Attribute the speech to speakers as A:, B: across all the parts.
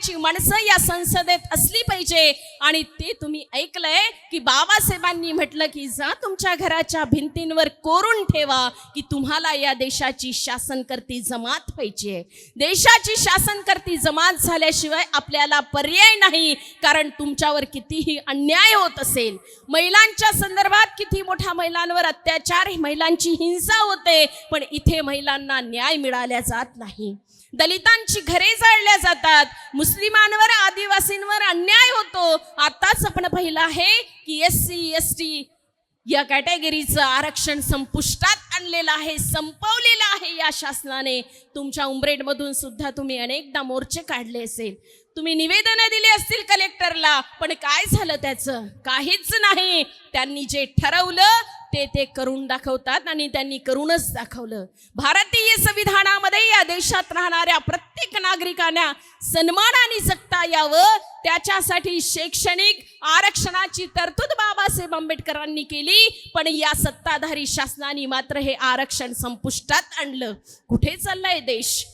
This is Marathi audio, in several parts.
A: करायची माणसं या संसदेत असली पाहिजे. आणि ते तुम्ही ऐकलंय की बाबासाहेबांनी म्हटलं की जा तुमच्या घराच्या भिंतींवर कोरून ठेवा की तुम्हाला या देशाची शासनकर्ती जमात पाहिजे. देशाची शासनकर्ती जमात झाल्याशिवाय आपल्याला पर्याय नाही कारण तुमच्यावर कितीही अन्याय होत असेल. महिलांच्या संदर्भात किती मोठ्या महिलांवर अत्याचार महिलांची हिंसा होते पण इथे महिलांना न्याय मिळाल्या जात नाही. दलितांची घरे जाळल्या जातात. मुस्लिमांवर आदिवासींवर अन्याय होतो. आताच आपण पाहिलं आहे की एस सी एस टी या कॅटेगरीचं आरक्षण संपुष्टात आणलेलं आहे संपवलेलं आहे या शासनाने. तुमच्या उमरेडमधून सुद्धा तुम्ही अनेकदा मोर्चे काढले असेल. तुम्ही निवेदनं दिली असतील कलेक्टरला पण काय झालं त्याचं? काहीच नाही. त्यांनी जे ठरवलं ते ते करून दाखवतात आणि त्यांनी करूनच दाखवलं. भारतीय संविधानामध्ये या देशात राहणाऱ्या प्रत्येक नागरिकांना सन्मानाने जगता यावं त्याच्यासाठी शैक्षणिक आरक्षणाची तरतूद बाबासाहेब आंबेडकरांनी केली पण या सत्ताधारी शासनाने मात्र हे आरक्षण संपुष्टात आणलं. कुठे चाललंय देश?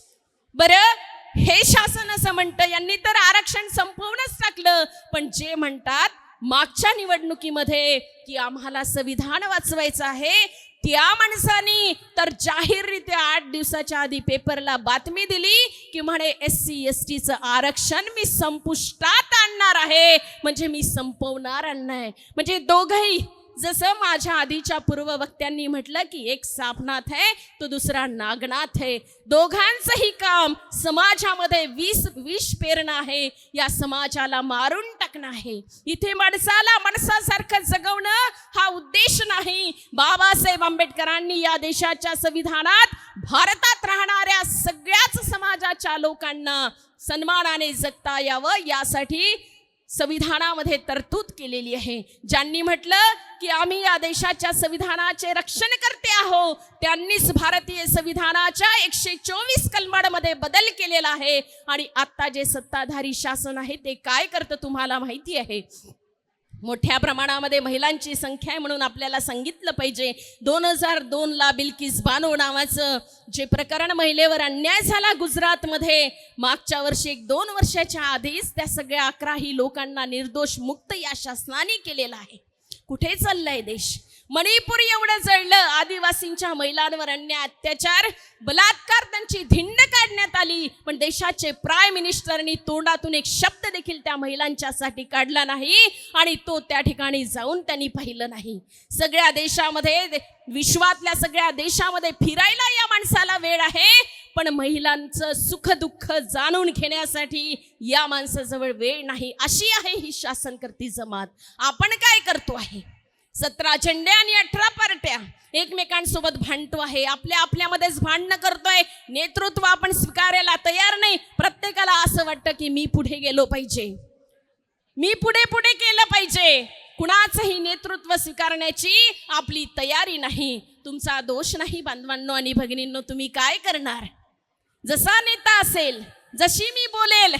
A: बरं हे शासन असं म्हणतं यांनी तर आरक्षण संपवूनच टाकलं पण जे म्हणतात मागच्या निवडणुकीमध्ये की आम्हाला संविधान वाचवायचं आहे त्या माणसानी तर जाहीररित्या आठ दिवसाच्या आधी पेपरला बातमी दिली की म्हणे एस सी एस टीचं आरक्षण मी संपुष्टात आणणार आहे. म्हणजे मी संपवणार आणणार म्हणजे दोघही जसं माझ्या आधीच्या पूर्ववक्त्यांनी म्हटलं की एक सापनाथ आहे तो दुसरा नागनाथ आहे. दोघांचंही काम समाजामध्ये विष विष पेरणं आहे. या समाजाला मारून टाकणं आहे. इथे माणसाला माणसासारखं जगवणं हा उद्देश नाही. बाबासाहेब आंबेडकरांनी या देशाच्या संविधानात भारतात राहणाऱ्या सगळ्याच समाजाच्या लोकांना सन्मानाने जगता यावं यासाठी संविधानामध्ये तरतूद केलेली आहे. ज्यांनी म्हटलं की आम्ही या देशाच्या संविधानाचे रक्षण करते आहो त्यांनीच भारतीय संविधानाच्या एकशे चोवीस कलमांमध्ये बदल केलेला आहे. आणि आता जे सत्ताधारी शासन आहे ते काय करतं तुम्हाला माहिती आहे? मोठ्या प्रमाणामध्ये महिलांची संख्या आहे म्हणून आपल्याला सांगितलं पाहिजे. दोन हजार दोनला बिल्किस बानो नावाचं जे प्रकरण महिलेवर अन्याय झाला गुजरातमध्ये मागच्या वर्षी एक दोन वर्षाच्या आधीच त्या सगळ्या अकराही लोकांना निर्दोष मुक्त या शासनाने केलेलं आहे. कुठे चाललंय देश? मणिपूर एवढं जळलं आदिवासींच्या महिलांवर अन्याय अत्याचार बलात्कार त्यांची धिंड आली पण देशाचे प्राईम मिनिस्टरनी तोंडातून एक शब्द देखील त्या महिलांच्यासाठी काढला नाही आणि तो त्या ठिकाणी जाऊन त्यांनी पाहिलं नाही. सगळ्या देशामध्ये विश्वातल्या सगळ्या देशामध्ये फिरायला या माणसाला वेळ आहे पण महिलांचं सुख दुःख जाणून घेण्यासाठी या माणसाजवळ वेळ नाही. अशी आहे ही शासनकर्ती जमात. आपण काय करतो आहे? सतरा झेंडे आणि अठरा पार्ट्या एकमेकांसोबत भांडतो आहे. आपल्या आपल्यामध्येच भांडणं करतोय. नेतृत्व आपण स्वीकारायला तयार नाही. प्रत्येकाला असं वाटतं की मी पुढे गेलो पाहिजे. मी पुढे पुढे केलं पाहिजे. कुणाचंही नेतृत्व स्वीकारण्याची आपली तयारी नाही. तुमचा दोष नाही बांधवांनो आणि भगिनींनो तुम्ही काय करणार? जसा नेता असेल जशी मी बोलेल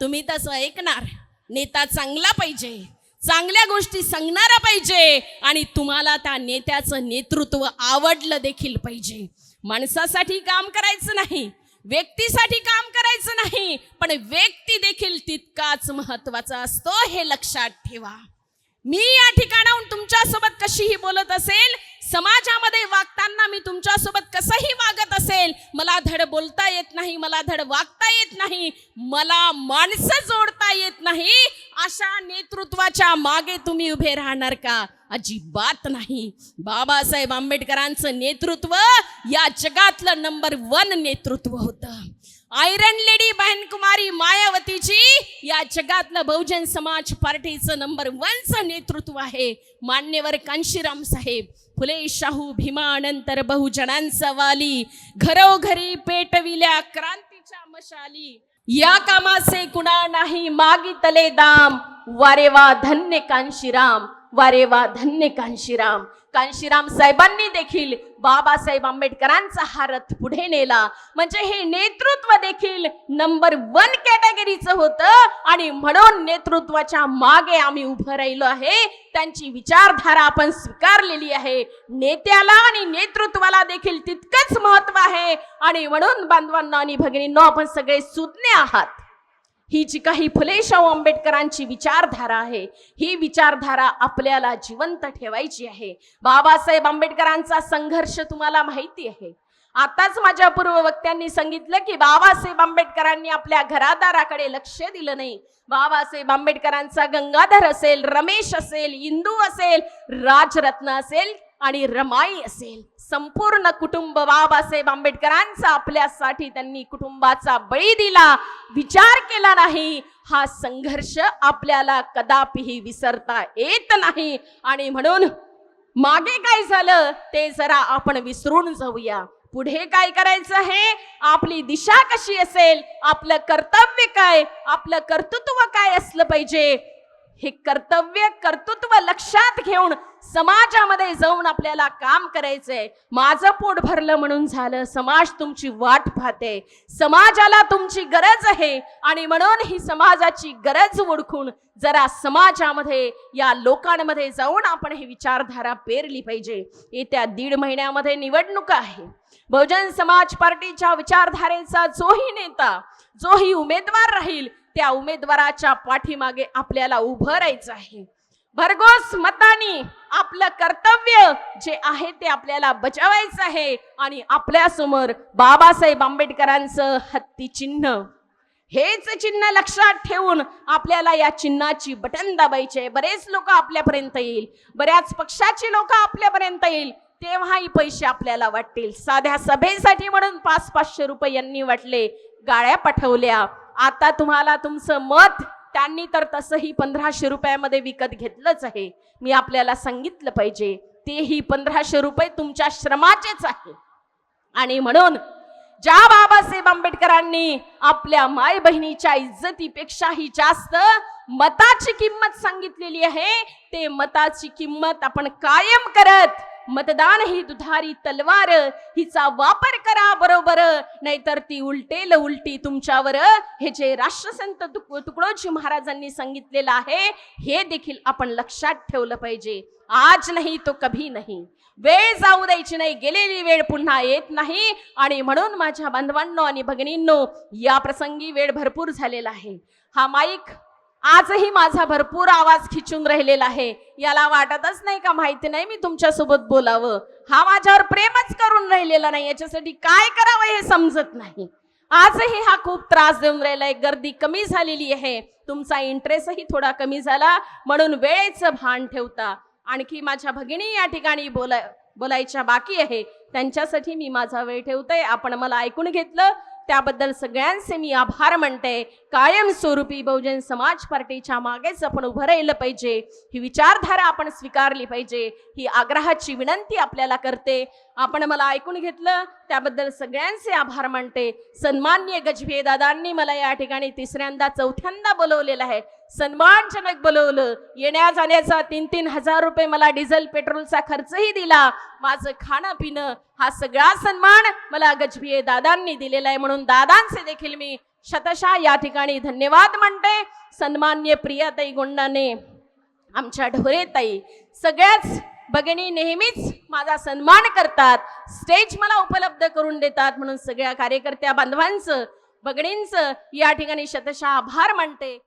A: तुम्ही तसं ऐकणार. नेता चांगला पाहिजे. चांगल्या गोष्टी सांगणारा पाहिजे आणि तुम्हाला त्या नेत्याचं नेतृत्व आवडलं देखील पाहिजे. माणसासाठी काम करायचं नाही व्यक्तीसाठी काम करायचं नाही पण व्यक्ती देखील तितकाच महत्त्वाचा असतो हे लक्षात ठेवा. मी या ठिकाणाहून तुमच्यासोबत कशीही बोलत असेल समाजामध्ये वागताना मी तुमच्यासोबत कसंही वागत असेल मला धड बोलता येत नाही मला धड वागता येत नाही मला माणसं जोडता येत नाही अशा नेतृत्वाच्या मागे तुम्ही उभे राहणार का? अजिबात नाही. बाबासाहेब आंबेडकरांचं नेतृत्व या जगातलं नंबर वन नेतृत्व होतं. आयरन लेडी बहन कुमारी मायावतीची या जगातलं बहुजन समाज पार्टीचं नंबर वनचं नेतृत्व आहे. मान्यवर कांशीराम साहेब फुले शाहू भीमानंतर बहुजनांचा वाली घरोघरी पेटविल्या क्रांतीच्या मशाली. या कामाचे कुणा नाही मागितले दाम. वारे वा धन्य कांशीराम वारे वा धन्य कांशीराम. कांशीराम साहेबांनी देखील बाबासाहेब आंबेडकरांचा हा रथ पुढे नेला. म्हणजे हे नेतृत्व देखील नंबर वन कॅटेगरीचं होतं. आणि म्हणून नेतृत्वाच्या मागे आम्ही उभं राहिलो आहे. त्यांची विचारधारा आपण स्वीकारलेली आहे. नेत्याला आणि नेतृत्वाला देखील तितकंच महत्त्व आहे. आणि म्हणून बांधवांना आणि भगिनींनो आपण सगळे सुज्ञ आहात. ही जी काही फुलेशाहू आंबेडकरांची विचारधारा आहे ही विचारधारा आपल्याला जिवंत ठेवायची आहे. बाबासाहेब आंबेडकरांचा संघर्ष तुम्हाला माहिती आहे. आताच माझ्या पूर्व वक्त्यांनी सांगितलं की बाबासाहेब आंबेडकरांनी आपल्या घरादाराकडे लक्ष दिलं नाही. बाबासाहेब आंबेडकरांचा गंगाधर असेल रमेश असेल इंदू असेल राजरत्न असेल आणि रमाई असेल. संपूर्ण कुटुंब बाबासाहेब आंबेडकरांचा आपल्यासाठी त्यांनी कुटुंबाचा बळी दिला. विचार केला नाही. हा संघर्ष आपल्याला कदापिही विसरता येत नाही. आणि म्हणून मागे काय झालं? ते जरा आपण विसरून जाऊया. पुढे काय करायचं आहे आपली दिशा कशी असेल? आपलं कर्तव्य काय? आपलं कर्तृत्व काय असलं पाहिजे? हे कर्तव्य कर्तृत्व लक्षात घेऊन समाजामध्ये जाऊन आपल्याला काम करायचंय. माझं पोट भरलं म्हणून झालं समाज तुमची वाट पाहते. समाजाला तुमची गरज आहे आणि म्हणून ही समाजाची गरज ओळखून जरा समाजामध्ये या लोकांमध्ये जाऊन आपण ही विचारधारा पेरली पाहिजे. येत्या दीड महिन्यामध्ये निवडणूक आहे. बहुजन समाज पार्टीच्या विचारधारेचा जोही नेता जोही उमेदवार राहील त्या उमेदवाराच्या पाठीमागे आपल्याला उभं राहायचं आहे. भरघोस मतानी आपलं कर्तव्य जे आहे ते आपल्याला बजावायचं आहे आणि आपल्यासमोर बाबासाहेब आंबेडकरांचं हत्ती चिन्ह. हेच चिन्ह लक्षात ठेवून आपल्याला या चिन्हाची बटन दाबायचे बरेच लोक आपल्यापर्यंत येईल. बऱ्याच पक्षाची लोक आपल्यापर्यंत येईल. तेव्हाही पैसे आपल्याला वाटतील. साध्या सभेसाठी म्हणून पाच पाचशे रुपये यांनी वाटले. गाळ्या पाठवल्या. आता तुम्हाला तुमचं मत त्यांनी तर तसंही पंधराशे रुपयामध्ये विकत घेतलंच आहे. मी आपल्याला सांगितलं पाहिजे तेही पंधराशे रुपये तुमच्या श्रमाचेच आहे. आणि म्हणून ज्या बाबासाहेब आंबेडकरांनी आपल्या माय बहिणीच्या इज्जतीपेक्षाही जास्त मताची किंमत सांगितलेली आहे ते मताची किंमत आपण कायम करत मतदान ही दुधारी तलवार. हिचा वापर करा बरोबर. नाहीतर ती उलटेल उलटी तुमच्यावर. हे जे राष्ट्रसंत तुक तुकडोजी महाराजांनी सांगितलेलं आहे हे देखील आपण लक्षात ठेवलं पाहिजे. आज नाही तो कभी नाही. वेळ जाऊ द्यायची नाही गेलेली वेळ पुन्हा येत नाही. आणि म्हणून माझ्या बांधवांनो आणि भगिनींनो या प्रसंगी वेळ भरपूर झालेला आहे. हा माईक आजही माझा भरपूर आवाज खिचून राहिलेला आहे. याला वाटतच नाही का माहिती नाही मी तुमच्यासोबत बोलावं? हा माझ्यावर प्रेमच करून राहिलेला नाही. याच्यासाठी काय करावं हे समजत नाही. आजही हा खूप त्रास देऊन राहिलाय गर्दी कमी झालेली आहे. तुमचा इंटरेस्टही थोडा कमी झाला. म्हणून वेळेचं भान ठेवता. आणखी माझ्या भगिनी या ठिकाणी बोलाय बोलायच्या बाकी आहे. त्यांच्यासाठी मी माझा वेळ ठेवते. आपण मला ऐकून घेतलं. त्याबद्दल सगळ्यांचे मी आभार म्हणते कायमस्वरूपी बहुजन समाज पार्टीच्या मागेच आपण उभं राहिलं पाहिजे. ही विचारधारा आपण स्वीकारली पाहिजे. ही आग्रहाची विनंती आपल्याला करते. आपण मला ऐकून घेतलं त्याबद्दल सगळ्यांचे आभार मानते. सन्मान्य गजभे दादांनी मला या ठिकाणी तिसऱ्यांदा चौथ्यांदा बोलवलेलं आहे. सन्मानजनक बोलवलं. येण्या जाण्याचा तीन तीन हजार रुपये मला डिझेल पेट्रोलचा खर्चही दिला. माझं खाणं पिणं हा सगळा सन्मान मला गजभिये दादांनी दिलेला आहे म्हणून दादांचे देखील मी शतशा या ठिकाणी धन्यवाद म्हणते. सन्मान्य प्रियाताई गुंडाने आमच्या ढोरेताई सगळ्याच भगिनी नेहमीच माझा सन्मान करतात. स्टेज मला उपलब्ध करून देतात म्हणून सगळ्या कार्यकर्त्या बांधवांचं भगिनींचं या ठिकाणी शतशः आभार मानते.